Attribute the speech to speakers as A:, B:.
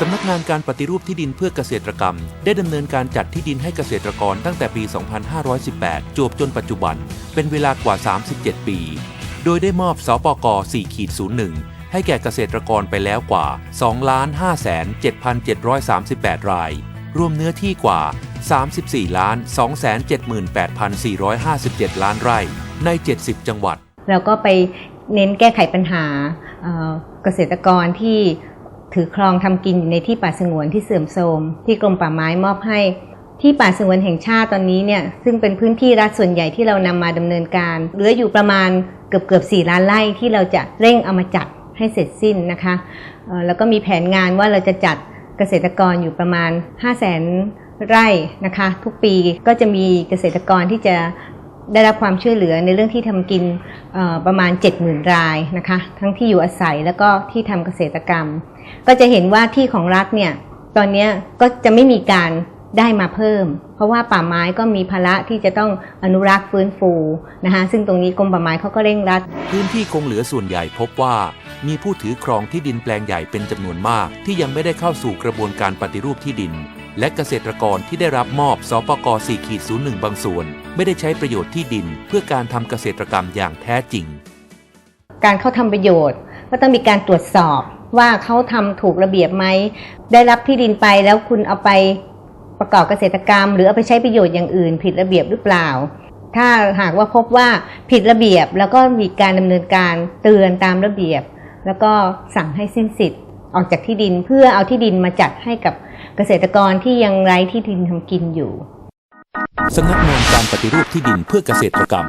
A: สำนักงานการปฏิรูปที่ดินเพื่อเกษตรกรรม ได้ดำเนินการจัดที่ดินให้เกษตรกรตั้งแต่ปี 2518 จวบจนปัจจุบัน เป็นเวลากว่า 37 ปี โดยได้มอบสปก4.01 ให้แก่เกษตรกรไปแล้วกว่า 2 5 7 7 3 8 ราย รวมเนื้อที่กว่า 34 2 7 8 4 5 7 ล้านไร่ ใน 70 จังหวัด
B: เราก็ไปเน้นแก้ไขปัญหาเกษตรกรที่ถือครองทำกินอยู่ในที่ป่าสงวนที่เสื่อมโทรมที่กรมป่าไม้มอบให้ที่ป่าสงวนแห่งชาติตอนนี้เนี่ยซึ่งเป็นพื้นที่รัฐส่วนใหญ่ที่เรานำมาดำเนินการเหลืออยู่ประมาณเกือบเกือบ4ล้านไร่ที่เราจะเร่งเอามาจัดให้เสร็จสิ้นนะคะแล้วก็มีแผนงานว่าเราจะจัดเกษตรกรอยู่ประมาณ 5 0 0 0 0 0 ไร่นะคะ ทุกปีก็จะมีเกษตรกรที่จะ ได้รับความช่วยเหลือในเรื่องที่ทำกินประมาณ 70,000 รายนะคะ ทั้งที่อยู่อาศัยแล้วก็ที่ทำเกษตรกรรม ก็จะเห็นว่าที่ของรัฐเนี่ยตอนนี้ก็จะไม่มีการได้มาเพิ่ม เพราะว่าป่าไม้ก็มีภาระที่จะต้องอนุรักษ์ฟื้นฟูนะคะซึ่งตรงนี้กรมป่าไม้เขาก็เร่งรัด
A: พื้นที่คงเหลือส่วนใหญ่พบว่า มีผู้ถือครองที่ดินแปลงใหญ่เป็นจำนวนมาก ที่ยังไม่ได้เข้าสู่กระบวนการปฏิรูปที่ดิน และเกษตรกรที่ได้รับมอบสปก4ขีด01 บางส่วน ไม่ได้ใช้ประโยชน์ที่ดิน เพื่อการทำเกษตรกรรมอย่างแท้จริง
B: การเข้าทำประโยชน์ ก็ต้องมีการตรวจสอบว่าเขาทำถูกระเบียบไหม ได้รับที่ดินไปแล้วคุณเอาไปประกอบเกษตรกรรม หรือเอาไปใช้ประโยชน์อย่างอื่น ผิดระเบียบหรือเปล่า ถ้าหากว่าพบว่าผิดระเบียบแล้วก็มีการดำเนินการเตือนตามระเบียบ แล้วก็สั่งให้สิ้นสิทธิ์ออกจากที่ดินเพื่อเอาที่ดินมาจัดให้กับ เกษตรกรที่ยังไร้ที่ดินทำกินอยู่
A: สำนักงานการปฏิรูปที่ดินเพื่อเกษตรกรรม